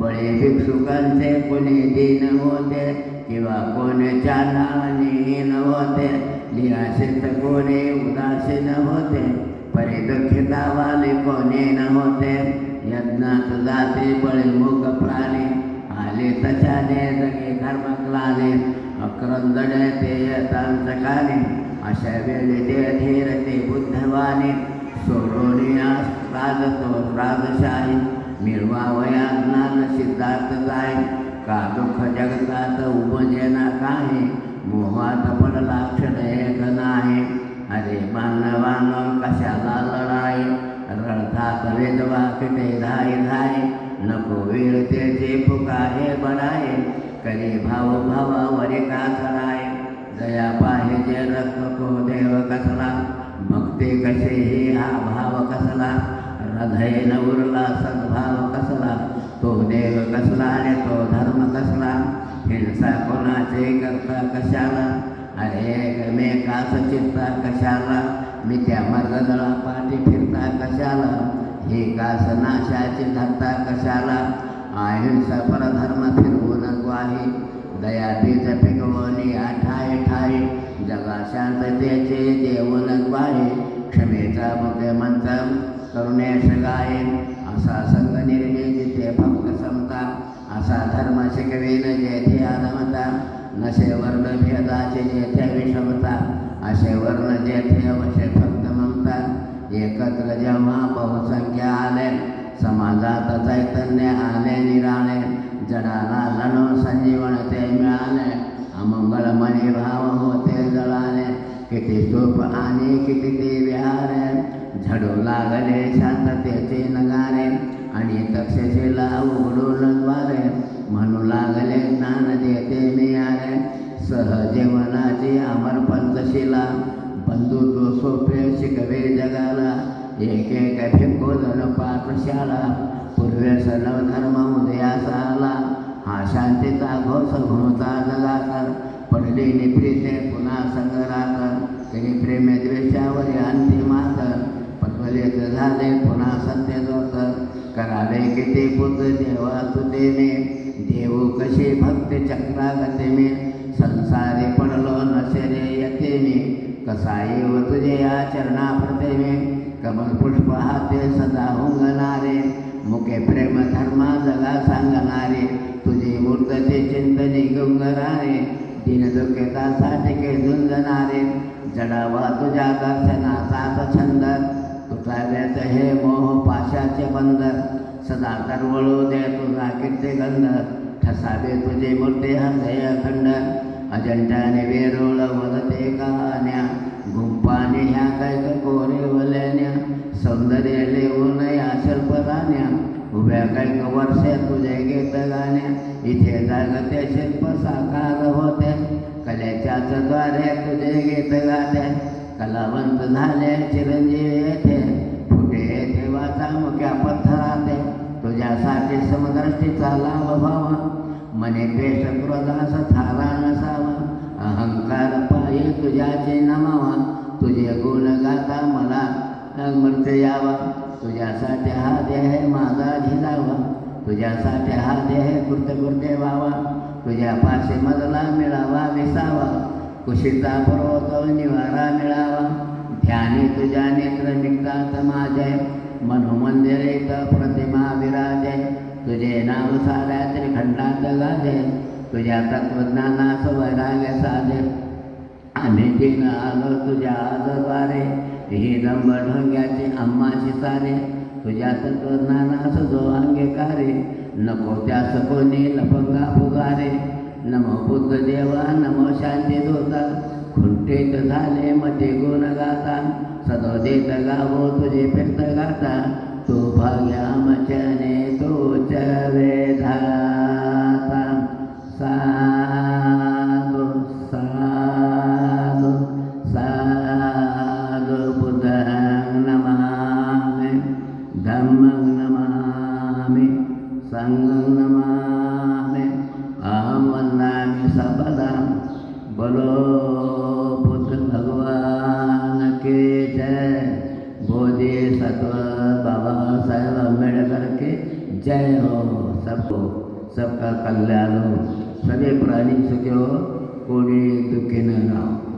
बळे भिक्षुकांचे कोणी दिन होते किंवा कोणच्या नाळीहीन होते? निराशित कोणी उदासीन होते? परिदुखितावाले कोणी न होते यज्ञात जाते बळीमुख प्राणी। आले तशाने जगे धर्मक्लाने अक्रंदणे ते यतांचकाने अशा वेळी ते धीर ते बुद्धवाने सोडून राजतो राजशाही मिळवावया ज्ञान सिद्धार्थ जाय। का दुःख जगतात उपजे ना काही? मोहात पडला क्षण करी भाव भावावरे का चढाय जया पाहिजे रक्त तो देव कसला. भक्ती कसे हे हा भाव कसला. हृदय न उरला सद्भाव कसला. तो देव कसला आणि तो धर्म कसला. हिंसा कोणाचे करता कशाला. अरे एकमेकास चित्ता कशाला. मी त्या मर्गदळा पाठी फिरता कशाला. हे कास नाशाची धरता कशाला. अहिंसा परधर्म फिरवून ग्वाही। दया बीज पिकवणी ठाय ठाय जगा शांततेचे देऊन ग्वाही। क्षमेचा मुख्यमंत करुणेश गाये असा संघ निर्मी जिथे फक्त समता। असा धर्म शिकवेन जेथे आनमता। नशे वर्ण भेदाचे जेथे विषमता। असे वर्ण जेथे अवश्य फक्त ममता। एकत्र जेव्हा बहुसंख्या झोप स्तूप आणि किती ते झडू लागले शांततेचे नगारे आणि तक्षशिला उघडून द्वारे म्हणू लागले ज्ञान देते मिळाले सहजीवनाची अमर पंचशिला. बंधुत्व सोपे शिकवे जगाला. एक एक फिको जण पूर्वे सर्व धर्म उदयास आला हा शांतीचा घोष घुमता जगाकर पडली निप्रीते पुन्हा संग्रात तरी प्रेमे द्वेषावर अंतिमात पटवलेत झाले पुन्हा सत्य जोत करावे किती पुत देवा तुतेने देव कशी भक्त चक्रागतेने संसारी पडलो नसेरे यते मी कसा येव तुझे या चरणाप्रतेमे कमल पुष्प हाते सदा हुंगणारे, मुके प्रेम धर्मा जगा सांगणारे। तुझी मूर्तते चिंतने गुंगरारे दिन दुःखतासाठी के झुंजणारे। जडावा तुझ्या दर्शनाचाच छंद तुटाव्यात हे मोह पाशाचे बंद सदा तरवळू दे तुझा कीर्ती गंध ठसावे तुझे मूर्ती हृदय खंड अजंठाने वेरोळ वदते कहाण्या, गुंपाने ह्या काय कोरे वल्यान्या सौंदर्य लेऊन या शिल्पराण्या उभ्या काय वर्षे तुझे गीत गाण्या. इथे जागते शिल्प साकार होते कलेच्याच तुझे गीत कलावंत झाले चिरंजीवी येथे फुटे येथे वाचा मुख्या पत्थराते तुझ्यासाठी समदृष्टीचा लाभ व्हावा मने द्वेष क्रोधास थारा नसावा अहंकार पायी तुझ्याचे नमावा तुझे गुण गाता मला मृत्यू यावा तुझ्यासाठी हा देह माझा झिजावा तुझ्यासाठी हा देह कृतकृत्य व्हावा तुझ्या पाशी मजला मिळावा विसावा कुशीचा पर्वत निवारा मिळावा. ध्यानी तुझ्या नेत्र निघतात माझे. मनोमंदिरित प्रतिमा विराजे. तुझे नाव साऱ्या त्रिखंडात गाजे तुझ्या तत्वज्ञानास वैराग्य साधे. आम्ही दिन आलो तुझ्या आजद्वारे. ही दंब ढोंग्याची अम्माशी सारे. तुझ्या तत्वज्ञानास जो अंगीकारे. नको त्यास कोणी लपंगा फुगारे. नमो बुद्ध देवा नमो शांति दोता तथा झाले मते गुण गाता सदो देत गावो तुझे फिरत गाता जय हो सबको सबका कल्याण हो। सभी प्राणी सुखी हो कोई दुखी न राहो